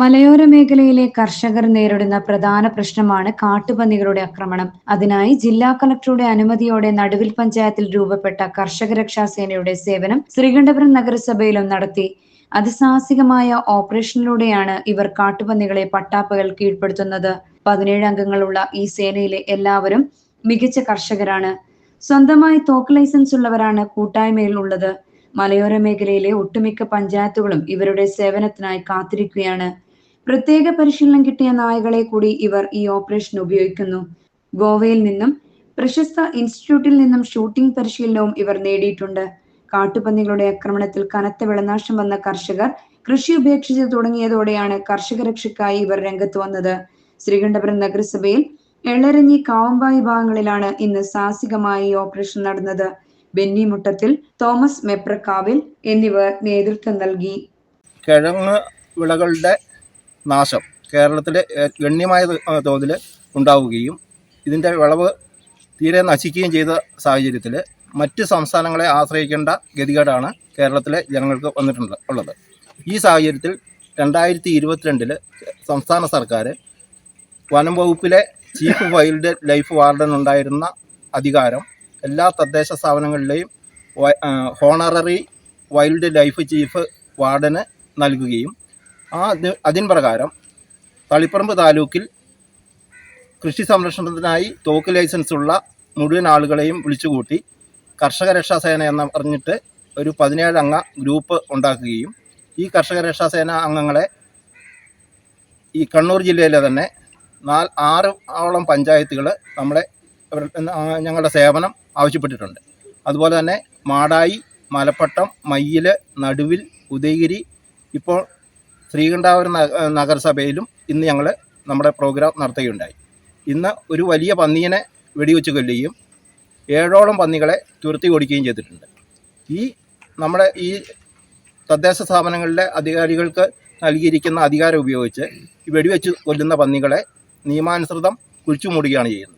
മലയോര മേഖലയിലെ കർഷകർ നേരിടുന്ന പ്രധാന പ്രശ്നമാണ് കാട്ടുപന്നികളുടെ ആക്രമണം. അതിനായി ജില്ലാ കളക്ടറുടെ അനുമതിയോടെ നടുവിൽ പഞ്ചായത്തിൽ രൂപപ്പെട്ട കർഷക രക്ഷാ സേനയുടെ സേവനം ശ്രീകണ്ഠപുരം നഗരസഭയിലും നടത്തി. അതിസാഹസികമായ ഓപ്പറേഷനിലൂടെയാണ് ഇവർ കാട്ടുപന്നികളെ പട്ടാപ്പകൽ കീഴ്പ്പെടുത്തുന്നത്. പതിനേഴ് അംഗങ്ങളുള്ള ഈ സേനയിലെ എല്ലാവരും മികച്ച കർഷകരാണ്. സ്വന്തമായി തോക്ക് ലൈസൻസ് ഉള്ളവരാണ് കൂട്ടായ്മയിൽ ഉള്ളത്. മലയോര മേഖലയിലെ ഒട്ടുമിക്ക പഞ്ചായത്തുകളും ഇവരുടെ സേവനത്തിനായി കാത്തിരിക്കുകയാണ്. പ്രത്യേക പരിശീലനം കിട്ടിയ നായകളെ കൂടി ഇവർ ഈ ഓപ്പറേഷൻ ഉപയോഗിക്കുന്നു. ഗോവയിൽ നിന്നും പ്രശസ്ത ഇൻസ്റ്റിറ്റ്യൂട്ടിൽ നിന്നും ഷൂട്ടിംഗ് പരിശീലനവും ഇവർ നേടിയിട്ടുണ്ട്. കാട്ടുപന്നികളുടെ ആക്രമണത്തിൽ കനത്ത വിളനാശം വന്ന കർഷകർ കൃഷി ഉപേക്ഷിച്ച് തുടങ്ങിയതോടെയാണ് കർഷക രക്ഷയ്ക്കായി ഇവർ രംഗത്ത് വന്നത്. ശ്രീകണ്ഠപുരം നഗരസഭയിൽ എളരഞ്ഞി കാവമ്പായി ഭാഗങ്ങളിലാണ് ഇന്ന് സാഹസികമായി ഓപ്പറേഷൻ നടന്നത്. ബെന്നി മുട്ടത്തിൽ തോമസ് മെപ്രക്കാവിൽ എന്നിവർ നേതൃത്വം നൽകി. കിഴങ്ങ് വിളകളുടെ നാശം കേരളത്തിൽ ഗണ്യമായ തോതിൽ ഉണ്ടാവുകയും ഇതിന്റെ വിളവ് തീരെ നശിക്കുകയും ചെയ്ത സാഹചര്യത്തിൽ മറ്റ് സംസ്ഥാനങ്ങളെ ആശ്രയിക്കേണ്ട ഗതികേടാണ് കേരളത്തിലെ ജനങ്ങൾക്ക് വന്നിട്ടുണ്ട് ഉള്ളത്. ഈ സാഹചര്യത്തിൽ രണ്ടായിരത്തി ഇരുപത്തിരണ്ടിൽ സംസ്ഥാന സർക്കാർ വനം വകുപ്പിലെ ചീഫ് വൈൽഡ് ലൈഫ് വാർഡൻ ഉണ്ടായിരുന്ന അധികാരം എല്ലാ തദ്ദേശ സ്ഥാപനങ്ങളിലെയും ഹോണററി വൈൽഡ് ലൈഫ് ചീഫ് വാർഡന് നൽകുകയും ആ അത് അതിൻ പ്രകാരം തളിപ്പറമ്പ് താലൂക്കിൽ കൃഷി സംരക്ഷണത്തിനായി തോക്ക് ലൈസൻസ് ഉള്ള മുഴുവൻ ആളുകളെയും വിളിച്ചുകൂട്ടി കർഷക രക്ഷാസേന എന്ന് പറഞ്ഞിട്ട് ഒരു പതിനേഴംഗ ഗ്രൂപ്പ് ഉണ്ടാക്കുകയും ഈ കർഷക രക്ഷാസേന അംഗങ്ങളെ ഈ കണ്ണൂർ ജില്ലയിലെ തന്നെ നാല് ആറ് ഓളം പഞ്ചായത്തുകൾ നമ്മളെ ഞങ്ങളുടെ സേവനം ആവശ്യപ്പെട്ടിട്ടുണ്ട്. അതുപോലെ തന്നെ മാടായി മലപ്പട്ടം മയ്യിൽ നടുവിൽ ഉദയഗിരി ഇപ്പോൾ ശ്രീകണ്ഠാപുരം നഗരസഭയിലും ഇന്ന് ഞങ്ങൾ നമ്മുടെ പ്രോഗ്രാം നടത്തുകയുണ്ടായി. ഇന്ന് ഒരു വലിയ പന്നിയെ വെടിവെച്ച് കൊല്ലുകയും ഏഴോളം പന്നികളെ തുരത്തി ഓടിക്കുകയും ചെയ്തിട്ടുണ്ട്. ഈ നമ്മുടെ ഈ തദ്ദേശ സ്ഥാപനങ്ങളിലെ അധികാരികൾക്ക് നൽകിയിരിക്കുന്ന അധികാരം ഉപയോഗിച്ച് വെടിവെച്ച് കൊല്ലുന്ന പന്നികളെ നിയമാനുസൃതം കുഴിച്ചു മൂടുകയാണ് ചെയ്യുന്നത്.